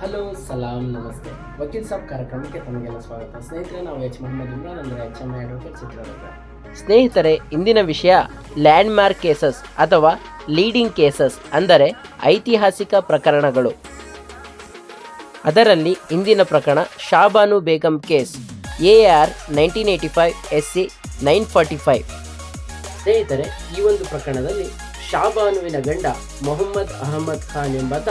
Hello ಸಲಾಂ ನಮಸ್ತೆ. ವಕೀಲ್ ಸಾಬ್ ಕಾರ್ಯಕ್ರಮಕ್ಕೆ ತಮಗೆಲ್ಲ ಸ್ವಾಗತ. ಸ್ನೇಹಿತರೆ ನಾವು ಎಚ್ ಮೊಹಮ್ಮದ್ ಇಮ್ರಾನ್ ಅಂದರೆ ಎಚ್ ಎಂ ಅಡ್ವೊಕೇಟ್ ಚಿತ್ರದುರ್ಗ ಸ್ನೇಹಿತರೆ ಇಂದಿನ ವಿಷಯ ಲ್ಯಾಂಡ್ಮಾರ್ಕ್ ಕೇಸಸ್ ಅಥವಾ ಲೀಡಿಂಗ್ ಕೇಸಸ್ ಅಂದರೆ ಐತಿಹಾಸಿಕ ಪ್ರಕರಣಗಳು. ಅದರಲ್ಲಿ ಇಂದಿನ ಪ್ರಕರಣ Shah Bano Begum case A R nineteen eighty five S C nine forty five. ಸ್ನೇಹಿತರೆ ಈ ಒಂದು ಪ್ರಕರಣದಲ್ಲಿ ಶಾಬಾನುವಿನ ಗಂಡ ಮೊಹಮ್ಮದ್ ಅಹಮದ್ ಖಾನ್ ಎಂಬಾತ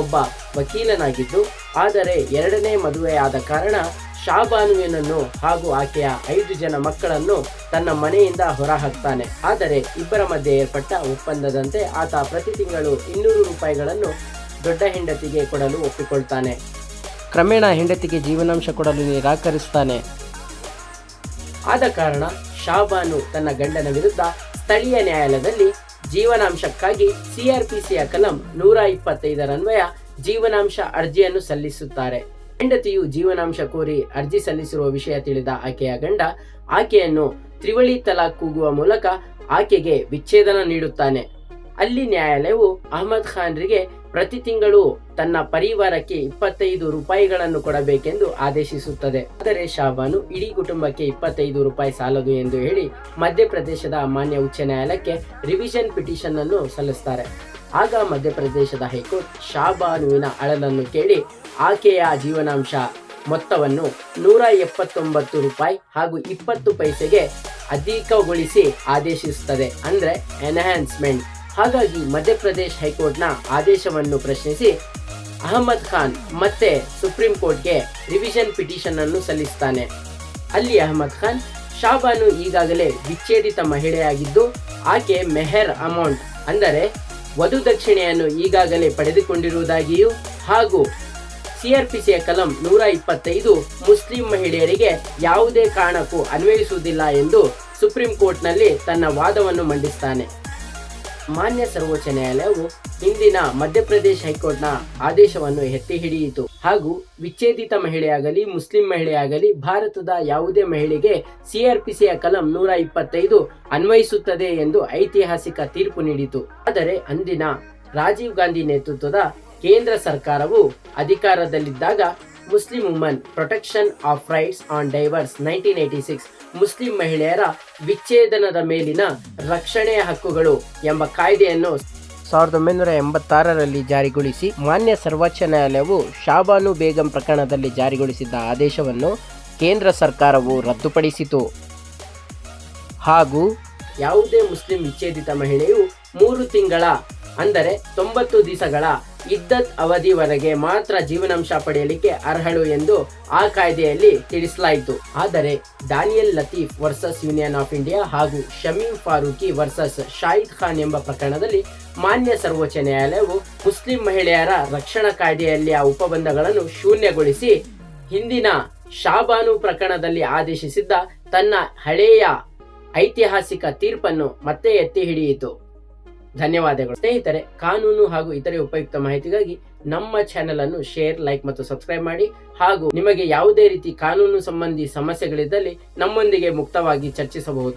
ಒಬ್ಬ ವಕೀಲನಾಗಿದ್ದು, ಆದರೆ ಎರಡನೇ ಮದುವೆಯಾದ ಕಾರಣ ಶಾಬಾನುವಿನನ್ನು ಹಾಗೂ ಆಕೆಯ ಐದು ಜನ ಮಕ್ಕಳನ್ನು ತನ್ನ ಮನೆಯಿಂದ ಹೊರಹಾಕ್ತಾನೆ. ಆದರೆ ಇಬ್ಬರ ಮಧ್ಯೆ ಏರ್ಪಟ್ಟ ಒಪ್ಪಂದದಂತೆ ಆತ ಪ್ರತಿ ತಿಂಗಳು ಇನ್ನೂರು ರೂಪಾಯಿಗಳನ್ನು ದೊಡ್ಡ ಹೆಂಡತಿಗೆ ಕೊಡಲು ಒಪ್ಪಿಕೊಳ್ತಾನೆ. ಕ್ರಮೇಣ ಹೆಂಡತಿಗೆ ಜೀವನಾಂಶ ಕೊಡಲು ನಿರಾಕರಿಸ್ತಾನೆ. ಆದ ಕಾರಣ ಶಾಬಾನು ತನ್ನ ಗಂಡನ ವಿರುದ್ಧ ಸ್ಥಳೀಯ ನ್ಯಾಯಾಲಯದಲ್ಲಿ ಜೀವನಾಂಶಕ್ಕಾಗಿ ಸಿಆರ್ಪಿಸಿಯ ಕಲಂ ನೂರ ಇಪ್ಪತ್ತೈದರನ್ವಯ ಜೀವನಾಂಶ ಅರ್ಜಿಯನ್ನು ಸಲ್ಲಿಸುತ್ತಾರೆ. ಹೆಂಡತಿಯು ಜೀವನಾಂಶ ಕೋರಿ ಅರ್ಜಿ ಸಲ್ಲಿಸಿರುವ ವಿಷಯ ತಿಳಿದ ಆಕೆಯ ಗಂಡ ಆಕೆಯನ್ನು ತ್ರಿವಳಿ ತಲಾಕ್ ಕೂಗುವ ಮೂಲಕ ಆಕೆಗೆ ವಿಚ್ಛೇದನ ನೀಡುತ್ತಾನೆ. ಅಲ್ಲಿ ನ್ಯಾಯಾಲಯವು ಅಹಮದ್ ಖಾನ್ರಿಗೆ ಪ್ರತಿ ತಿಂಗಳು ತನ್ನ ಪರಿವಾರಕ್ಕೆ ಇಪ್ಪತ್ತೈದು ರೂಪಾಯಿಗಳನ್ನು ಕೊಡಬೇಕೆಂದು ಆದೇಶಿಸುತ್ತದೆ. ಆದರೆ ಶಾಬಾನು ಇಡೀ ಕುಟುಂಬಕ್ಕೆ ಇಪ್ಪತ್ತೈದು ರೂಪಾಯಿ ಸಾಲದು ಎಂದು ಹೇಳಿ ಮಧ್ಯಪ್ರದೇಶದ ಮಾನ್ಯ ಉಚ್ಚ ನ್ಯಾಯಾಲಯಕ್ಕೆ ರಿವಿಷನ್ ಪಿಟಿಷನ್ ಅನ್ನು ಸಲ್ಲಿಸ್ತಾರೆ. ಆಗ ಮಧ್ಯಪ್ರದೇಶದ ಹೈಕೋರ್ಟ್ ಶಾಬಾನುವಿನ ಅಳಲನ್ನು ಕೇಳಿ ಆಕೆಯ ಜೀವನಾಂಶ ಮೊತ್ತವನ್ನು ನೂರ ಎಪ್ಪತ್ತೊಂಬತ್ತು ರೂಪಾಯಿ ಹಾಗೂ ಇಪ್ಪತ್ತು ಪೈಸೆಗೆ ಅಧಿಕಗೊಳಿಸಿ ಆದೇಶಿಸುತ್ತದೆ. ಅಂದರೆ ಎನ್ಹ್ಯಾನ್ಸ್ಮೆಂಟ್ ಹಾಗಾಗಿ ಮಧ್ಯಪ್ರದೇಶ್ ಹೈಕೋರ್ಟ್ನ ಆದೇಶವನ್ನು ಪ್ರಶ್ನಿಸಿ ಅಹಮದ್ ಖಾನ್ ಮತ್ತೆ ಸುಪ್ರೀಂ ಕೋರ್ಟ್ಗೆ ರಿವಿಷನ್ ಪಿಟಿಷನ್ ಅನ್ನು ಸಲ್ಲಿಸ್ತಾನೆ. ಅಲ್ಲಿ ಅಹಮದ್ ಖಾನ್ ಶಾಬಾನು ಈಗಾಗಲೇ ವಿಚ್ಛೇದಿತ ಮಹಿಳೆಯಾಗಿದ್ದು, ಆಕೆ ಮೆಹರ್ ಅಮೌಂಟ್ ಅಂದರೆ ವಧು ದಕ್ಷಿಣೆಯನ್ನು ಈಗಾಗಲೇ ಪಡೆದುಕೊಂಡಿರುವುದಾಗಿಯೂ ಹಾಗೂ ಸಿಆರ್ಪಿಸಿಯ ಕಲಂ ನೂರ ಇಪ್ಪತ್ತೈದು ಮುಸ್ಲಿಂ ಮಹಿಳೆಯರಿಗೆ ಯಾವುದೇ ಕಾರಣಕ್ಕೂ ಅನ್ವಯಿಸುವುದಿಲ್ಲ ಎಂದು ಸುಪ್ರೀಂ ಕೋರ್ಟ್ನಲ್ಲಿ ತನ್ನ ವಾದವನ್ನು ಮಂಡಿಸ್ತಾನೆ. ಮಾನ್ಯ ಸರ್ವೋಚ್ಚ ನ್ಯಾಯಾಲಯವು ಇಂದಿನ ಮಧ್ಯಪ್ರದೇಶ ಹೈಕೋರ್ಟ್ನ ಆದೇಶವನ್ನು ಎತ್ತಿ ಹಿಡಿಯಿತು. ಹಾಗೂ ವಿಚ್ಛೇದಿತ ಮಹಿಳೆಯಾಗಲಿ, ಮುಸ್ಲಿಂ ಮಹಿಳೆಯಾಗಲಿ, ಭಾರತದ ಯಾವುದೇ ಮಹಿಳೆಗೆ ಸಿಆರ್ಪಿಸಿಯ ಕಲಂ ನೂರ ಇಪ್ಪತ್ತೈದು ಅನ್ವಯಿಸುತ್ತದೆ ಎಂದು ಐತಿಹಾಸಿಕ ತೀರ್ಪು ನೀಡಿತು. ಆದರೆ ಅಂದಿನ ರಾಜೀವ್ ಗಾಂಧಿ ನೇತೃತ್ವದ ಕೇಂದ್ರ ಸರ್ಕಾರವು ಅಧಿಕಾರದಲ್ಲಿದ್ದಾಗ Muslim woman protection of rights on divorce nineteen eighty six Muslim ಮಹಿಳೆಯರ ವಿಚ್ಛೇದನದ ಮೇಲಿನ ರಕ್ಷಣೆಯ ಹಕ್ಕುಗಳು ಎಂಬ ಕಾಯ್ದೆಯನ್ನು ಸಾವಿರದ ಒಂಬೈನೂರ ಎಂಬತ್ತಾರರಲ್ಲಿ ಜಾರಿಗೊಳಿಸಿ ಮಾನ್ಯ ಸರ್ವೋಚ್ಚ ನ್ಯಾಯಾಲಯವು ಶಾಬಾನು ಬೇಗಂ ಪ್ರಕರಣದಲ್ಲಿ ಜಾರಿಗೊಳಿಸಿದ್ದ ಆದೇಶವನ್ನು ಕೇಂದ್ರ ಸರ್ಕಾರವು ರದ್ದುಪಡಿಸಿತು. ಹಾಗೂ ಯಾವುದೇ ಮುಸ್ಲಿಂ ವಿಚ್ಛೇದಿತ ಮಹಿಳೆಯು ಮೂರು ತಿಂಗಳ ಅಂದರೆ ತೊಂಬತ್ತು ದಿವಸಗಳ ಇದ್ದತ್ ಅವಧಿವರೆಗೆ ಮಾತ್ರ ಜೀವನಾಂಶ ಪಡೆಯಲಿಕ್ಕೆ ಅರ್ಹಳು ಎಂದು ಆ ಕಾಯ್ದೆಯಲ್ಲಿ ತಿಳಿಸಲಾಯಿತು. ಆದರೆ Daniel Latif versus Union of India ಹಾಗೂ ಶಮೀಮ್ ಫಾರೂಕಿ ವರ್ಸಸ್ ಶಾಹಿದ್ ಖಾನ್ ಎಂಬ ಪ್ರಕರಣದಲ್ಲಿ ಮಾನ್ಯ ಸರ್ವೋಚ್ಚ ನ್ಯಾಯಾಲಯವು ಮುಸ್ಲಿಂ ಮಹಿಳೆಯರ ರಕ್ಷಣಾ ಕಾಯ್ದೆಯಲ್ಲಿ ಆ ಉಪಬಂಧಗಳನ್ನು ಶೂನ್ಯಗೊಳಿಸಿ ಹಿಂದಿನ ಶಾಬಾನು ಪ್ರಕರಣದಲ್ಲಿ ಆದೇಶಿಸಿದ್ದ ತನ್ನ ಹಳೆಯ ಐತಿಹಾಸಿಕ ತೀರ್ಪನ್ನು ಮತ್ತೆ ಎತ್ತಿ ಹಿಡಿಯಿತು. ಧನ್ಯವಾದಗಳು. ಸ್ನೇಹಿತರೆ, ಕಾನೂನು ಹಾಗೂ ಇತರೆ ಉಪಯುಕ್ತ ಮಾಹಿತಿಗಾಗಿ ನಮ್ಮ ಚಾನೆಲ್ ಅನ್ನು ಶೇರ್ ಲೈಕ್ ಮತ್ತು ಸಬ್ಸ್ಕ್ರೈಬ್ ಮಾಡಿ. ಹಾಗೂ ನಿಮಗೆ ಯಾವುದೇ ರೀತಿ ಕಾನೂನು ಸಂಬಂಧಿ ಸಮಸ್ಯೆಗಳಿದ್ದಲ್ಲಿ ನಮ್ಮೊಂದಿಗೆ ಮುಕ್ತವಾಗಿ ಚರ್ಚಿಸಬಹುದು.